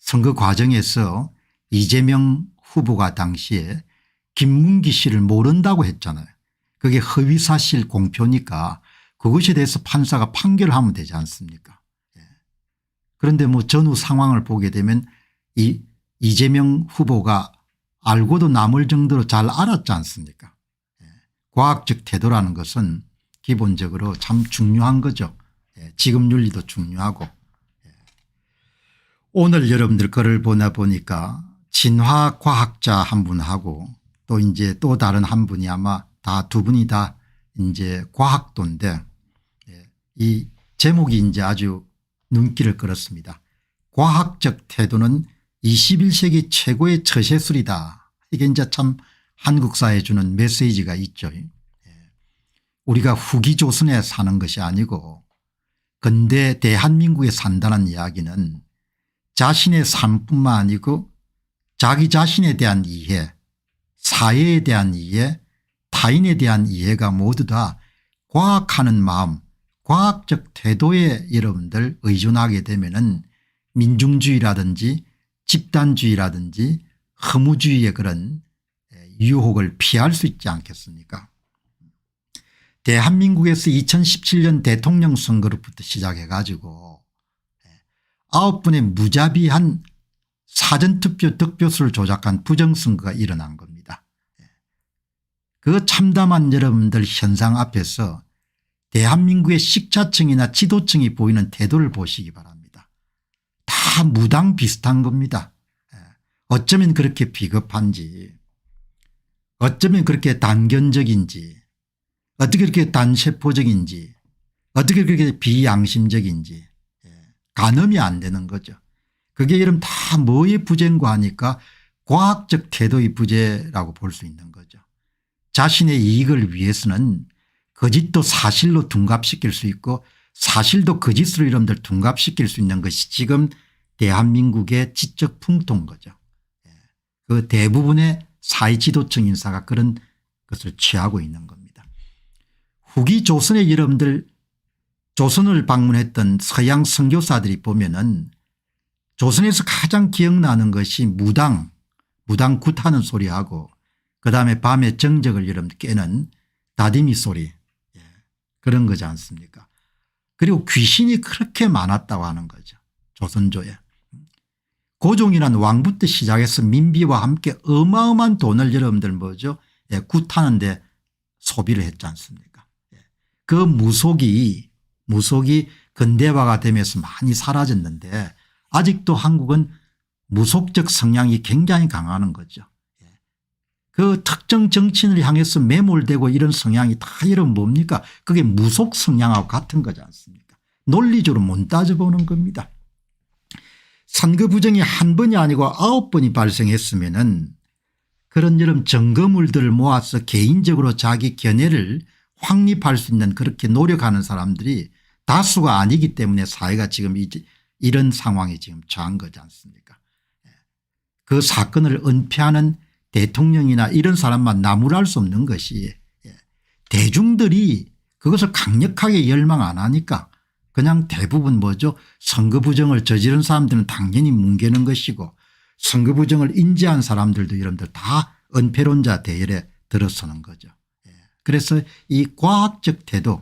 선거 과정에서 이재명 후보가 당시에 김문기 씨를 모른다고 했잖아요. 그게 허위사실 공표니까 그것에 대해서 판사가 판결하면 되지 않습니까 예. 그런데 뭐 전후 상황을 보게 되면 이 이재명 후보가 알고도 남을 정도로 잘 알았지 않습니까 예. 과학적 태도라는 것은 기본적으로 참 중요한 거죠. 예. 지금 윤리도 중요하고 예. 오늘 여러분들 글을 보나 보니까 진화 과학자 한 분하고 또 이제 또 다른 한 분이 아마 다 두 분이 다 이제 과학도인데 예, 이 제목이 이제 아주 눈길을 끌었습니다. 과학적 태도는 21세기 최고의 처세술이다. 이게 이제 참 한국사에 주는 메시지가 있죠. 예. 우리가 후기 조선에 사는 것이 아니고 근대 대한민국에 산다는 이야기는 자신의 삶뿐만 아니고 자기 자신에 대한 이해 사회에 대한 이해 타인에 대한 이해가 모두 다 과학하는 마음 과학적 태도에 여러분들 의존하게 되면 은 민중주의라든지 집단주의라든지 허무주의의 그런 유혹을 피할 수 있지 않겠습니까? 대한민국에서 2017년 대통령 선거로부터 시작해 가지고 아홉 분의 무자비한 사전투표 득표수를 조작한 부정선거가 일어난 겁니다. 그 참담한 여러분들 현상 앞에서 대한민국의 식자층이나 지도층이 보이는 태도를 보시기 바랍니다. 다 무당 비슷한 겁니다. 예. 어쩌면 그렇게 비겁한지 어쩌면 그렇게 단견적인지 어떻게 그렇게 단세포적인지 어떻게 그렇게 비양심적인지 예. 가늠이 안 되는 거죠. 그게 이름 다 뭐의 부재인가 하니까 과학적 태도의 부재라고 볼 수 있는 거죠. 자신의 이익을 위해서는 거짓도 사실로 둔갑시킬 수 있고 사실도 거짓으로 이름들 둔갑시킬 수 있는 것이 지금 대한민국의 지적 풍토인 거죠. 예. 그 대부분의 사회 지도층 인사가 그런 것을 취하고 있는 겁니다. 후기 조선의 여러분들 조선을 방문했던 서양 선교사들이 보면은 조선에서 가장 기억나는 것이 무당 무당 굿하는 소리하고 그다음에 밤에 정적을 여러분 깨는 다디미 소리 예. 그런 거지 않습니까 그리고 귀신이 그렇게 많았다고 하는 거죠 조선조에 고종이란 왕부터 시작해서 민비와 함께 어마어마한 돈을 여러분들 뭐죠 예, 굿하는데 소비를 했지 않습니까 예. 그 무속이 무속이 근대화가 되면서 많이 사라졌는데 아직도 한국은 무속적 성향이 굉장히 강하는 거죠. 예. 그 특정 정치인을 향해서 매몰되고 이런 성향이 다 이런 뭡니까 그게 무속 성향하고 같은 거지 않습니까 논리적으로 못 따져보는 겁니다. 선거 부정이 한 번이 아니고 아홉 번이 발생했으면 은 그런 여름 증거물들을 모아서 개인적으로 자기 견해를 확립할 수 있는 그렇게 노력하는 사람들이 다수가 아니기 때문에 사회가 지금 이런 상황에 지금 처한 거지 않습니까 그 사건을 은폐하는 대통령이나 이런 사람만 나무랄 수 없는 것이 예, 대중들이 그것을 강력하게 열망 안 하니까 그냥 대부분 뭐죠 선거 부정을 저지른 사람들은 당연히 뭉개는 것이고 선거 부정을 인지한 사람들도 여러분들 다 은폐론자 대열에 들어서는 거죠. 예. 그래서 이 과학적 태도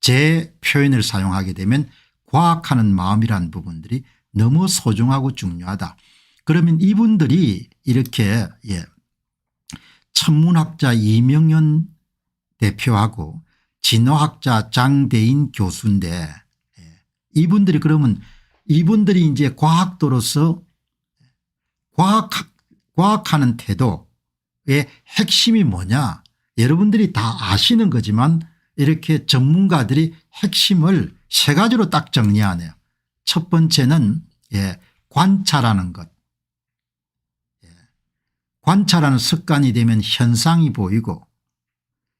제 표현을 사용하게 되면 과학하는 마음이라는 부분들이 너무 소중하고 중요하다. 그러면 이분들이 이렇게 예 천문학자 이명현 대표하고 진화학자 장대인 교수인데 예. 이분들이 그러면 이분들이 이제 과학도로서 과학, 과학하는 태도의 핵심이 뭐냐 여러분들이 다 아시는 거지만 이렇게 전문가들이 핵심을 세 가지로 딱 정리하네요. 첫 번째는 예, 관찰하는 것. 예, 관찰하는 습관이 되면 현상이 보이고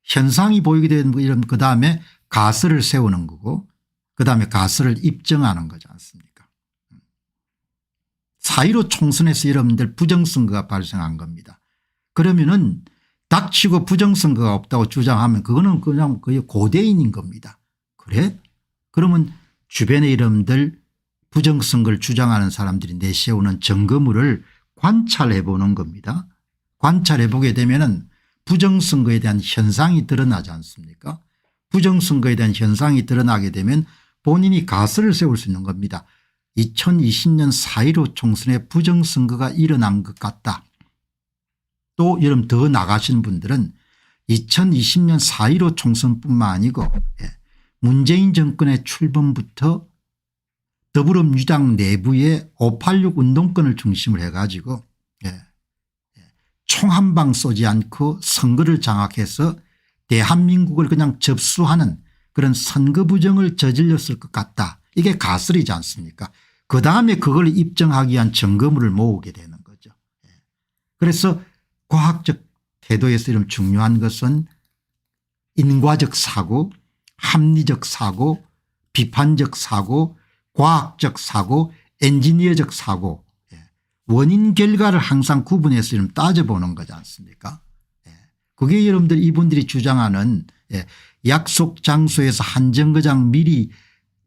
현상이 보이게 되면 그 다음에 가설을 세우는 거고 그 다음에 가설을 입증하는 거지 않습니까 사이로 총선에서 여러분들 부정선거가 발생한 겁니다. 그러면은 닥치고 부정선거가 없다고 주장하면 그거는 그냥 거의 고대인인 겁니다. 그래? 그러면 주변의 여러분들 부정선거를 주장하는 사람들이 내세우는 증거물을 관찰해 보는 겁니다. 관찰해 보게 되면 부정선거에 대한 현상이 드러나지 않습니까 부정선거에 대한 현상이 드러나게 되면 본인이 가설을 세울 수 있는 겁니다. 2020년 4.15 총선에 부정선거가 일어난 것 같다. 또 여러분 더 나가시는 분들은 2020년 4.15 총선뿐만 아니고 예, 문재인 정권의 출범부터 더불어민주당 내부의 586 운동권을 중심으로 해가지고 예, 예, 총한 방 쏘지 않고 선거를 장악해서 대한민국을 그냥 접수하는 그런 선거 부정을 저질렀을 것 같다. 이게 가설이지 않습니까 그 다음에 그걸 입증하기 위한 증거물을 모으게 되는 거죠. 예. 그래서 과학적 태도에서 이런 중요한 것은 인과적 사고 합리적 사고 비판적 사고 과학적 사고 엔지니어적 사고 예. 원인 결과를 항상 구분해서 좀 따져보는 거지 않습니까 예. 그게 여러분들 이분들이 주장하는 예. 약속 장소에서 한 정거장 미리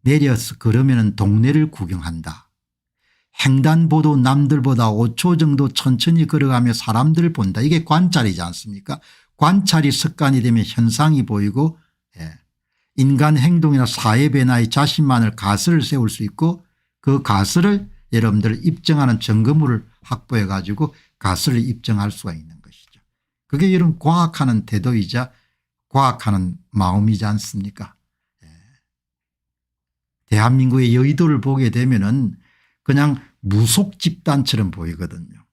내려서 그러면 동네를 구경한다. 횡단보도 남들보다 5초 정도 천천히 걸어가며 사람들을 본다. 이게 관찰이지 않습니까 관찰이 습관이 되면 현상이 보이고 예. 인간 행동이나 사회 변화의 자신만을 가설을 세울 수 있고 그 가설을 여러분들 입증하는 증거물을 확보해 가지고 가설을 입증할 수가 있는 것이죠. 그게 이런 과학하는 태도이자 과학하는 마음이지 않습니까 예. 대한민국의 여의도를 보게 되면 은 그냥 무속 집단처럼 보이거든요.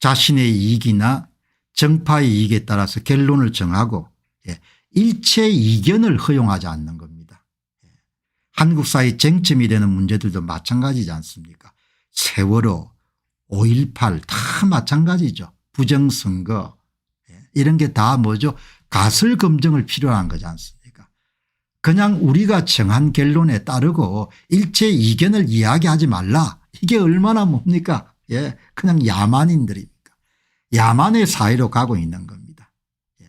자신의 이익이나 정파의 이익에 따라서 결론을 정하고 예, 일체 이견을 허용하지 않는 겁니다. 예. 한국 사회 쟁점이 되는 문제들도 마찬가지지 않습니까 세월호 5.18 다 마찬가지죠. 부정선거 예, 이런 게 다 뭐죠 가설 검증을 필요로 한 거지 않습니까 그냥 우리가 정한 결론에 따르고 일체 이견을 이야기하지 말라 이게 얼마나 뭡니까 예, 그냥 야만인들입니까 야만의 사회로 가고 있는 겁니다. 예.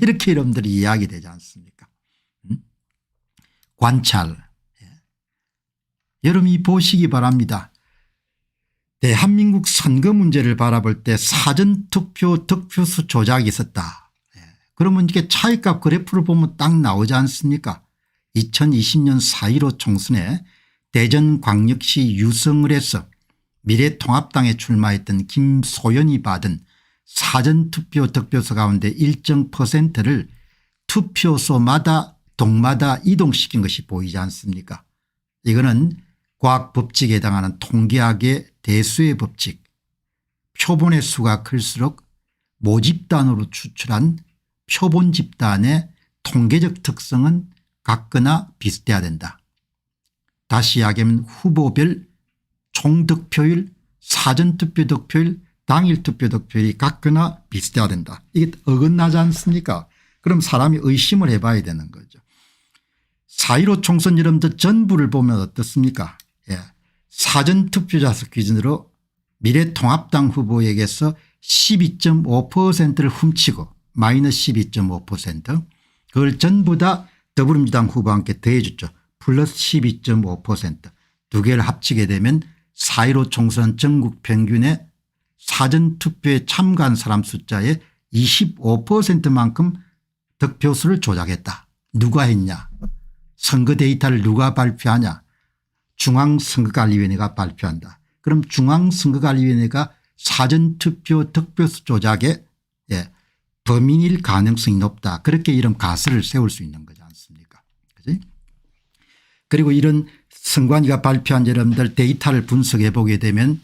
이렇게 여러분들이 이야기되지 않습니까 음? 관찰 예. 여러분이 보시기 바랍니다. 대한민국 선거 문제를 바라볼 때 사전투표 득표수 조작이 있었다. 예. 그러면 이게 차이값 그래프를 보면 딱 나오지 않습니까 2020년 4.15 총선에 대전광역시 유성을에서 미래통합당에 출마했던 김소연이 받은 사전투표 득표수 가운데 일정 퍼센트를 투표소마다 동마다 이동시킨 것이 보이지 않습니까 이거는 과학법칙에 해당하는 통계학의 대수의 법칙 표본의 수가 클수록 모집단으로 추출한 표본 집단의 통계적 특성은 같거나 비슷해야 된다. 다시 이야기하면 후보별 총득표율 사전투표 득표율 당일투표 득표율이 같거나 비슷해야 된다. 이게 어긋나지 않습니까 그럼 사람이 의심을 해봐야 되는 거죠. 4.15 총선 여러분들 전부를 보면 어떻습니까 예. 사전투표자 수 기준으로 미래통합당 후보에게서 12.5%를 훔치고 마이너스 12.5% 그걸 전부 다 더불어민주당 후보와 함께 더해줬죠. 플러스 12.5%두 개를 합치게 되면 4.15 총선 전국 평균의 사전투표에 참가한 사람 숫자의 25%만큼 득표수를 조작했다. 누가 했냐 선거 데이터를 누가 발표하냐 중앙선거관리위원회가 발표한다. 그럼 중앙선거관리위원회가 사전투표 득표수 조작에 예, 범인일 가능성이 높다. 그렇게 이런 가설을 세울 수 있는 거지 않습니까 그지? 그리고 이런 선관위가 발표한 여러분들 데이터를 분석해 보게 되면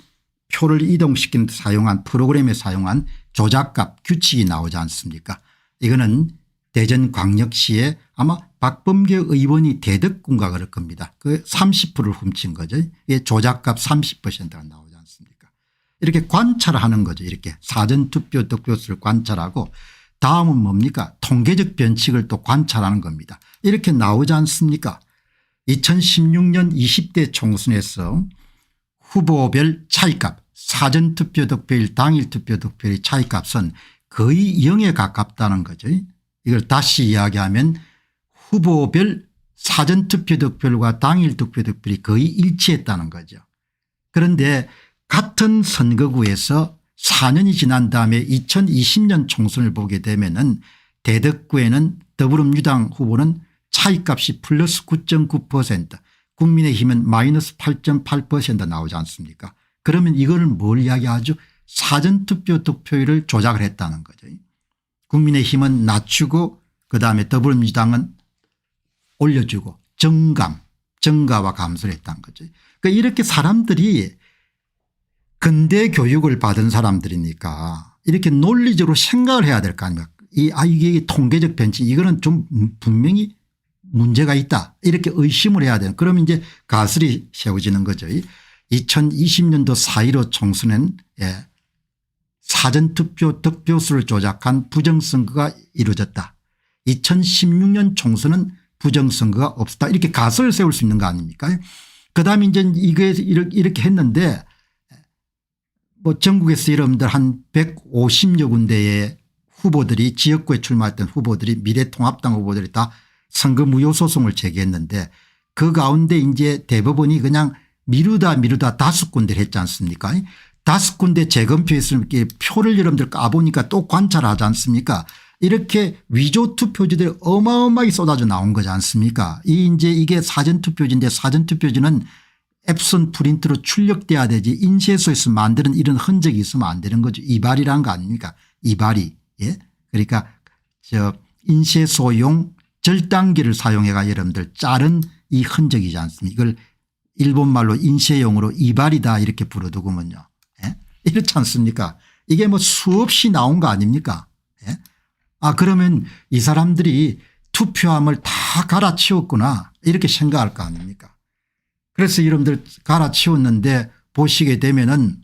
표를 이동시키는 데 사용한 프로그램에 사용한 조작값 규칙이 나오지 않습니까 이거는 대전광역시에 아마 박범계 의원이 대덕군가 그럴 겁니다. 그 30%를 훔친 거죠. 이게 조작값 30%가 나오지 않습니까 이렇게 관찰하는 거죠. 이렇게 사전투표 득표수를 관찰하고 다음은 뭡니까 통계적 변칙을 또 관찰하는 겁니다. 이렇게 나오지 않습니까 2016년 20대 총선에서 후보별 차이값 사전투표 득표일 당일 투표 득표율의 차이값은 거의 0에 가깝다는 거죠. 이걸 다시 이야기하면 후보별 사전투표 득표율과 당일 투표 득표율이 거의 일치했다는 거죠. 그런데 같은 선거구에서 4년이 지난 다음에 2020년 총선을 보게 되면 은 대덕구에는 더불어민주당 후보는 차이값이 플러스 9.9% 국민의힘은 마이너스 8.8% 나오지 않습니까 그러면 이거는 뭘 이야기하죠 사전투표 득표율을 조작을 했다는 거죠. 국민의힘은 낮추고 그다음에 더불어민주당은 올려주고 정감 정가와 감소를 했다는 거죠. 그러니까 이렇게 사람들이 근대 교육을 받은 사람들이니까 이렇게 논리적으로 생각을 해야 될 거 아닙니까 이, 아, 이게 통계적 변칙 이거는 좀 분명히 문제가 있다 이렇게 의심을 해야 되는 그러면 이제 가설이 세워지는 거죠. 2020년도 4.15 총선은 예, 사전투표 득표수를 조작한 부정선거가 이루어졌다. 2016년 총선은 부정선거가 없었다. 이렇게 가설을 세울 수 있는 거 아닙니까 그다음에 이제 이게 이렇게 했는데 뭐 전국에서 여러분들 한 150여 군데의 후보들이 지역구에 출마했던 후보들이 미래통합당 후보들이 다 선거 무효 소송을 제기했는데 그 가운데 이제 대법원이 그냥 미루다 미루다 다섯 군데를 했지 않습니까? 다섯 군데 이렇게 표를 여러분들 까보니까 또 관찰하지 않습니까? 이렇게 위조 투표지들이 어마어마하게 쏟아져 나온 거지 않습니까? 이 이제 이게 사전투표지인데 사전투표지는 앱선 프린트로 출력돼야 되지. 인쇄소에서 만드는 이런 흔적이 있으면 안 되는 거죠. 이발이란 거 아닙니까? 이발이. 예? 그러니까 저 인쇄소용 절단기를 사용해가 여러분들 자른 이 흔적이지 않습니까? 이걸 일본말로 인쇄용으로 이발이다 이렇게 부르더구먼요. 예? 이렇지 않습니까? 이게 뭐 수없이 나온 거 아닙니까? 예? 아 그러면 이 사람들이 투표함을 다 갈아치웠구나. 이렇게 생각할 거 아닙니까 그래서 여러분들 갈아치웠는데 보시게 되면은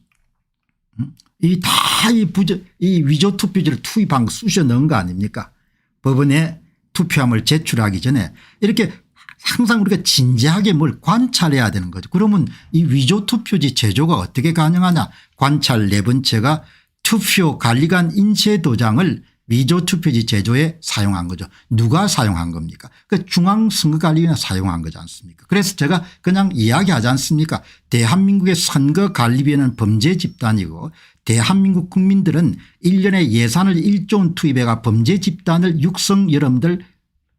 음? 이다이 부저 이 위조 투표지를 투입한 거 쑤셔 넣은 거 아닙니까 법원에 투표함을 제출하기 전에 이렇게 항상 우리가 진지하게 뭘 관찰해야 되는 거죠. 그러면 이 위조 투표지 제조가 어떻게 가능하냐 관찰 네 번째가 투표 관리관 인쇄 도장을 위조 투표지 제조에 사용한 거죠. 누가 사용한 겁니까? 그 중앙선거관리위원회 사용한 거지 않습니까? 그래서 제가 그냥 이야기하지 않습니까? 대한민국의 선거관리위원회는 범죄 집단이고 대한민국 국민들은 1년에 예산을 1조 원 투입해가 범죄 집단을 육성 여러분들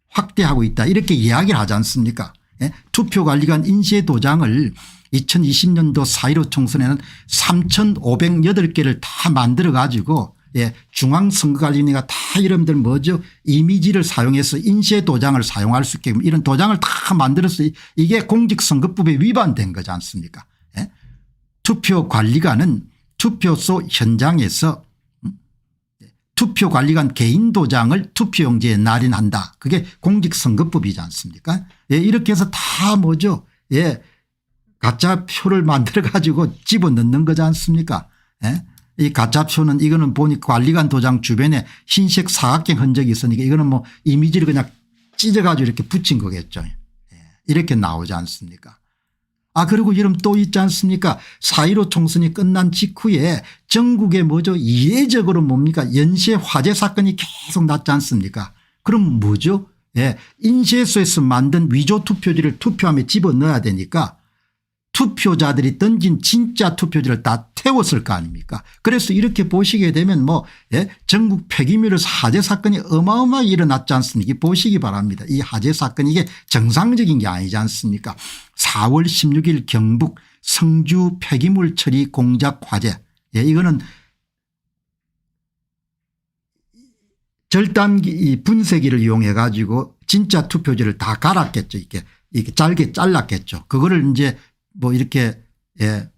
확대하고 있다. 이렇게 이야기를 하지 않습니까? 예? 투표관리관 인쇄 도장을 2020년도 4.15 총선에는 3,508개를 다 만들어 가지고 예, 중앙선거관리위가 다 여러분들 뭐죠 이미지를 사용해서 인쇄 도장을 사용할 수 있게 이런 도장을 다 만들어서 이게 공직선거법에 위반된 거지 않습니까 예? 투표관리관은 투표소 현장에서 음, 투표관리관 개인 도장을 투표용지에 날인한다. 그게 공직선거법이지 않습니까 예, 이렇게 해서 다 뭐죠 예, 가짜 표를 만들어 가지고 집어넣는 거지 않습니까 예? 이 가짜표는 이거는 보니 관리관 도장 주변에 흰색 사각형 흔적이 있으니까 이거는 뭐 이미지를 그냥 찢어가지고 이렇게 붙인 거겠죠. 예. 이렇게 나오지 않습니까 아 그리고 이름 또 있지 않습니까 4.15 총선이 끝난 직후에 전국에 뭐죠 이례적으로 뭡니까 연쇄 화재 사건이 계속 났지 않습니까 그럼 뭐죠 예. 인쇄소에서 만든 위조 투표지를 투표함에 집어넣어야 되니까 투표자들이 던진 진짜 투표지를 다 태웠을 거 아닙니까? 그래서 이렇게 보시게 되면 뭐 예? 전국 폐기물의 화재 사건이 어마어마하게 일어났지 않습니까? 보시기 바랍니다. 이 화재 사건 이게 정상적인 게 아니지 않습니까? 4월 16일 경북 성주 폐기물 처리 공작 화재 예, 이거는 절단기 분쇄기를 이용해 가지고 진짜 투표지를 다 갈았겠죠. 이게 이렇게 짧게 잘랐겠죠. 그거를 이제 뭐 이렇게 예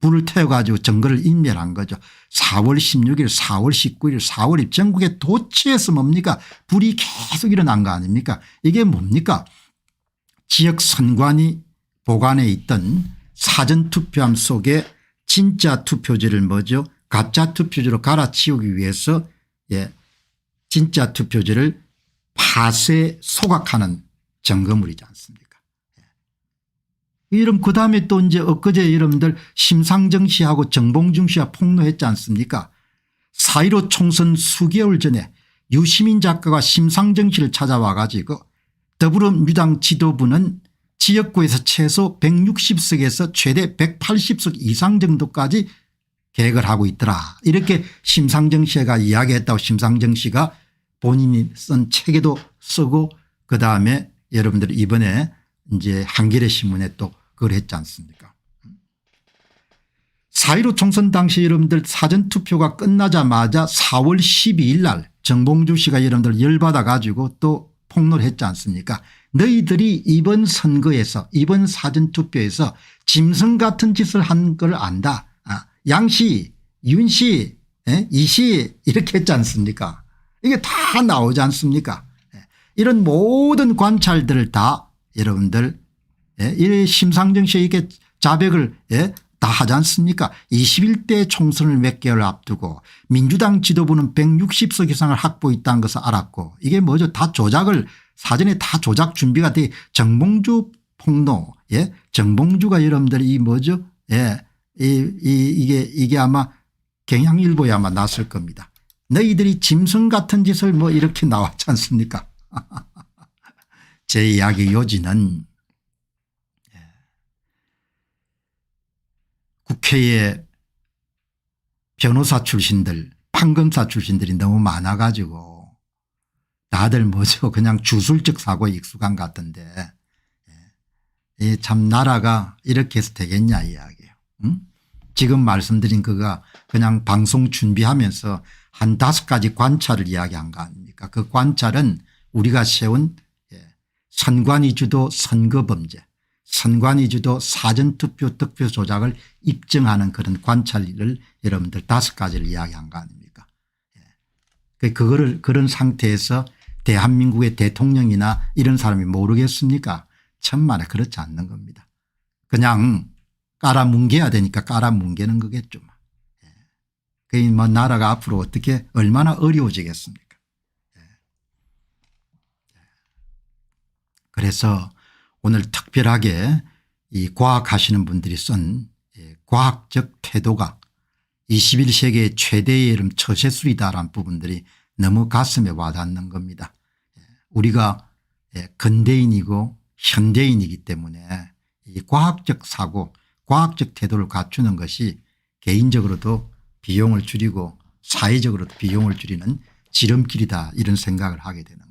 불을 태워가지고 증거를 인멸한 거죠. 4월 16일 4월 19일 4월 이 전국에 도치에서 뭡니까? 불이 계속 일어난 거 아닙니까? 이게 뭡니까? 지역 선관위 보관해 있던 사전투표함 속에 진짜 투표지를 뭐죠? 가짜 투표지로 갈아치우기 위해서 예 진짜 투표지를 파쇄 소각하는 점거물이지 않습니까 이름 그 다음에 또 이제 엊그제 여러분들 심상정 씨하고 정봉중 씨와 폭로했지 않습니까 4.15 총선 수개월 전에 유시민 작가가 심상정 씨를 찾아와 가지고 더불어민주당 지도부는 지역구에서 최소 160석에서 최대 180석 이상 정도까지 계획을 하고 있더라. 이렇게 심상정 씨가 이야기했다고 심상정 씨가 본인이 쓴 책에도 쓰고 그다음에 여러분들 이번에 이제 한겨레 신문에 또 그걸 했지 않습니까 4.15 총선 당시 여러분들 사전투표가 끝나자마자 4월 12일 날 정봉주 씨가 여러분들 열받아 가지고 또 폭로를 했지 않습니까 너희들이 이번 선거에서 이번 사전투표에서 짐승 같은 짓을 한 걸 안다. 아, 양씨 윤씨 예? 이씨 이렇게 했지 않습니까 이게 다 나오지 않습니까 예. 이런 모든 관찰들을 다 여러분들 예? 이 심상정 씨 이게 자백을 예? 다 하지 않습니까 21대 총선을 몇 개월 앞두고 민주당 지도부는 160석 이상을 확보했다는 것을 알았고 이게 뭐죠 다 조작을 사전에 다 조작 준비가 돼 정봉주 폭로 예 정봉주가 여러분들 이 뭐죠 예 이, 이, 이게 이게 아마 경향일보에 아마 났을 겁니다. 너희들이 짐승 같은 짓을 뭐 이렇게 나왔지 않습니까 제 이야기 요지는 예. 국회에 변호사 출신들 판검사 출신들이 너무 많아 가지고 다들 뭐죠 그냥 주술적 사고에 익숙한 것 같은데 예. 이참 나라가 이렇게 해서 되겠냐 이야기예요. 응? 지금 말씀드린 그가 그냥 방송 준비하면서 한 다섯 가지 관찰을 이야기한 거 아닙니까 그 관찰은 우리가 세운 예, 선관위 주도 선거범죄 선관위 주도 사전투표 득표 조작을 입증하는 그런 관찰을 여러분들 다섯 가지를 이야기한 거 아닙니까 예. 그 그거를 그런 상태에서 대한민국의 대통령이나 이런 사람이 모르겠습니까 천만에 그렇지 않는 겁니다. 그냥 깔아뭉개야 되니까 깔아뭉개는 거겠죠. 그뭐 나라가 앞으로 어떻게 얼마나 어려워지겠습니까 예. 그래서 오늘 특별하게 이 과학 하시는 분들이 쓴 예, 과학적 태도가 21세기의 최대의 이름 처세술이다라는 부분들이 너무 가슴에 와닿는 겁니다. 예, 우리가 예, 근대인이고 현대인이기 때문에 이 과학적 사고 과학적 태도를 갖추는 것이 개인적으로도 비용을 줄이고 사회적으로도 비용을 줄이는 지름길이다 이런 생각을 하게 되는